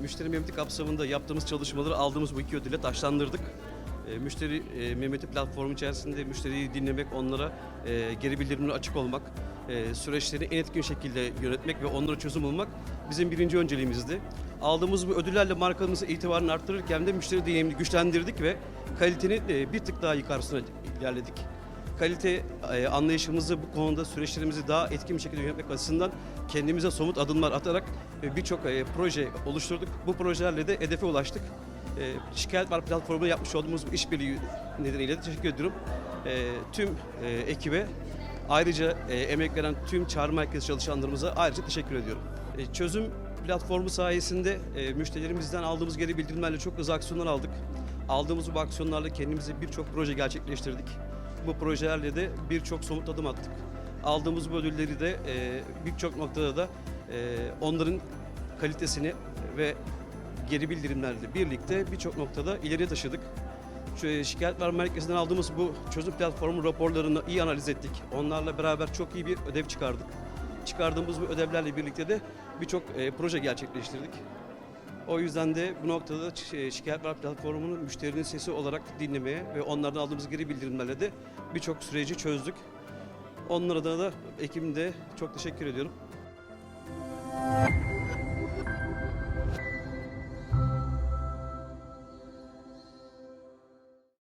Müşteri memnuniyeti kapsamında yaptığımız çalışmaları aldığımız bu iki ödülle taşlandırdık. E, müşteri e, platformu içerisinde müşteriyi dinlemek, onlara e, geri bildirimlere açık olmak, e, süreçleri en etkin şekilde yönetmek ve onlara çözüm bulmak bizim birinci önceliğimizdi. Aldığımız bu ödüllerle markamızın itibarını arttırırken de müşteri deneyimini güçlendirdik ve kalitenin e, bir tık daha yukarısına ilerledik kalite e, anlayışımızı bu konuda süreçlerimizi daha etkin bir şekilde yönetmek açısından kendimize somut adımlar atarak e, birçok e, proje oluşturduk. Bu projelerle de hedefe ulaştık. Şikayet Var platformunda yapmış olduğumuz bu işbirliği nedeniyle de teşekkür ediyorum. Tüm ekibe ayrıca emek veren tüm çağrı merkezi çalışanlarımıza ayrıca teşekkür ediyorum. Çözüm platformu sayesinde müşterilerimizden aldığımız geri bildirimlerle çok hızlı aksiyonlar aldık. Aldığımız bu aksiyonlarla kendimize birçok proje gerçekleştirdik. Bu projelerle de birçok somut adım attık. Aldığımız bu ödülleri de e, birçok noktada da e, onların kalitesini ve geri bildirimlerle birlikte birçok noktada ileriye taşıdık. Şu şikayetler merkezinden aldığımız bu çözüm platformu raporlarını iyi analiz ettik. Onlarla beraber çok iyi bir ödev çıkardık. Çıkardığımız bu ödevlerle birlikte de birçok e, proje gerçekleştirdik. O yüzden de bu noktada Ş- Şikayetler Platformu'nu müşterinin sesi olarak dinlemeye ve onlardan aldığımız geri bildirimlerle de birçok süreci çözdük. Onlara da, da ekibimde çok teşekkür ediyorum.